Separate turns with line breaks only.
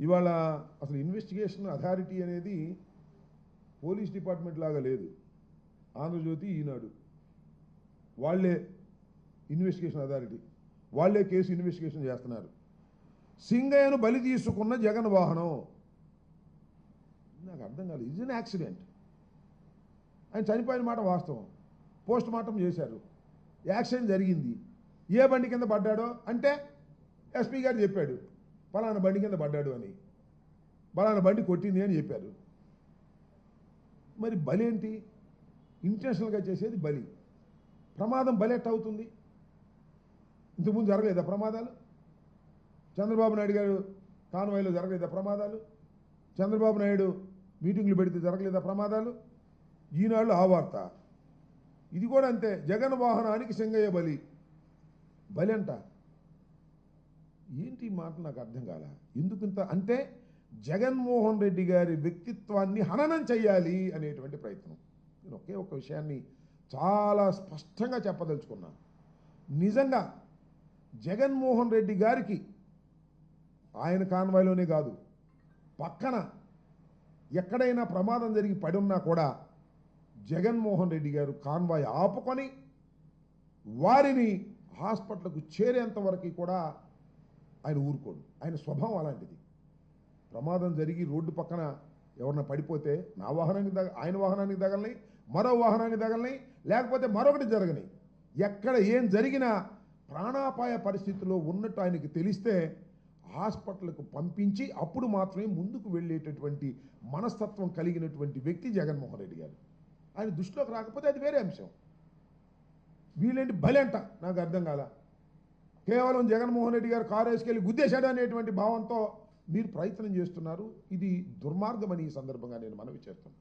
ఇవాళ అసలు investigation authority అనేది పోలీస్ డిపార్ట్మెంట్ లాగా లేదు. ఆంధ్రజ్యోతి ఈనాడు. వాళ్ళే ఇన్వెస్టిగేషన్ అథారిటీ వాళ్ళే కేసు ఇన్వెస్టిగేషన్ చేస్తున్నారు. సింగయ్యను బలి తీసుకున్న జగన్ వాహనం. నాకు అర్థం కాలేదు. ఇది యాక్సిడెంట్ ఆయన చనిపోయిన మాట వాస్తవం. పోస్ట్ మార్టం చేశారు. యాక్సిడెంట్ జరిగింది. ఏ బండి కింద పడ్డాడో? అంటే ఎస్పీ గారు చెప్పాడు. పలానా బండి కింద పడ్డాడు అని. పలానా బండి కొట్టింది అని చెప్పారు. మరి బలి ఏంటి? ఇంటెన్షనల్గా చేసేది బలి. ప్రమాదం బలి ఎట్ట అవుతుంది ఇంతకుముందు జరగలేదా ప్రమాదాలు? చంద్రబాబు నాయుడు గారు కాన్వాయ్లో జరగలేదా ప్రమాదాలు? చంద్రబాబు నాయుడు మీటింగ్లు పెడితే జరగలేదా ప్రమాదాలు? ఈనాళ్ళు ఆ వార్త. ఇది కూడా అంతే. జగన్ వాహనానికి సింగయ్య బలి. బలి అంట. ఏంటి మాట నాకు అర్థం కాల? ఎందుకింత అంటే జగన్మోహన్ రెడ్డి గారి వ్యక్తిత్వాన్ని హననం చెయ్యాలి అనేటువంటి ప్రయత్నం. నేను ఒకే ఒక విషయాన్ని చాలా స్పష్టంగా చెప్పదలుచుకున్నాను నిజంగా జగన్మోహన్ రెడ్డి గారికి ఆయన కాన్వాయ్లోనే కాదు పక్కన ఎక్కడైనా ప్రమాదం జరిగి పడి ఉన్నా కూడా జగన్మోహన్ రెడ్డి గారు కాన్వాయ్ ఆపుకొని వారిని హాస్పిటల్కు చేరేంత వరకు కూడా ఆయన ఊరుకోడు. ఆయన స్వభావం అలాంటిది. ప్రమాదం జరిగి రోడ్డు పక్కన ఎవరన్నా పడిపోతే నా వాహనానికి తగ ఆయన వాహనానికి తగలని మరో వాహనానికి తగలని లేకపోతే మరొకటి జరగని. ఎక్కడ ఏం జరిగినా ప్రాణాపాయ పరిస్థితిలో ఉన్నట్టు ఆయనకి తెలిస్తే హాస్పిటల్కు పంపించి అప్పుడు మాత్రమే ముందుకు వెళ్ళేటటువంటి మనస్తత్వం కలిగినటువంటి వ్యక్తి జగన్మోహన్ రెడ్డి గారు. ఆయన దృష్టిలోకి రాకపోతే అది వేరే అంశం. వీళ్ళేంటి బలంట నాకు అర్థం కాలా? కేవలం జగన్మోహన్ రెడ్డి గారు కారు వేసుకెళ్ళి గుద్దేశాడు అనేటువంటి భావంతో మీరు ప్రయత్నం చేస్తున్నారు. ఇది దుర్మార్గమని ఈ సందర్భంగా నేను మనవి చేస్తున్నాను.